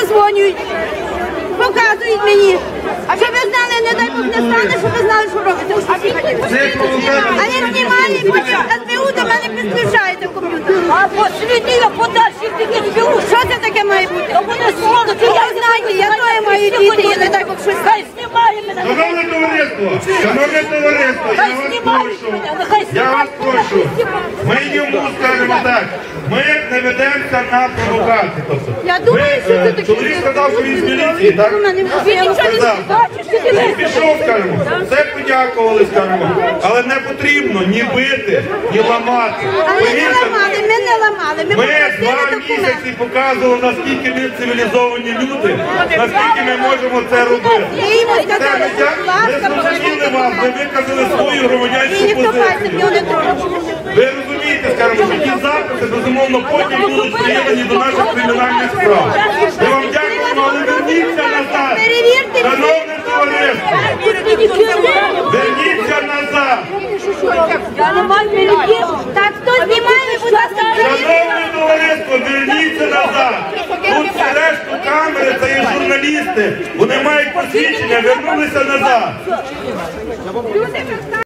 визвонюють, показують мені. А щоб ви знали, не дай Бог не стане, щоб ви знали, що робите. А не знімали, СБУ до мене підключаєте в комп'ютер. А посліди я подальші тільки зберу. Що це таке має бути? Я знаю, я теж маю діти, я не дай Бог щось. Хай знімає мене. Шановне товариство, шановне товариство, я Хай вас прошу, мене, я вас прошу, ми йому скажемо так, ми не ведемося на. Тобто, Я думаю, що це е, таке. Чоловік сказав, що він з міліції, так? Він нічого не Сказав. бачиш, ти Він пішов, скажемо, все подякували, скажемо, але не потрібно ні бити, ні ламати. Але не Повірте, ламали, ми не ламали, ми Ми два місяці показували, наскільки ми цивілізовані люди, наскільки ми можемо це робити. Йому Це ми, будь дя- ласка, зрозуміли покажіть вас, ви виказали свою І громадянську ніхто пальцем позицію. його не трогав. Ви розумієте, записи, потім будуть приєднані до наших кримінальних справ. Ми вам дякуємо, але верніться назад. Перевірте. Шановне товариство, верніться назад. Я не маю перейти. Так, хто знімає, будь ласка, Шановне товариство, верніться назад. Тут всі решту камери, це є журналісти. Вони мають посвідчення, вернулися назад.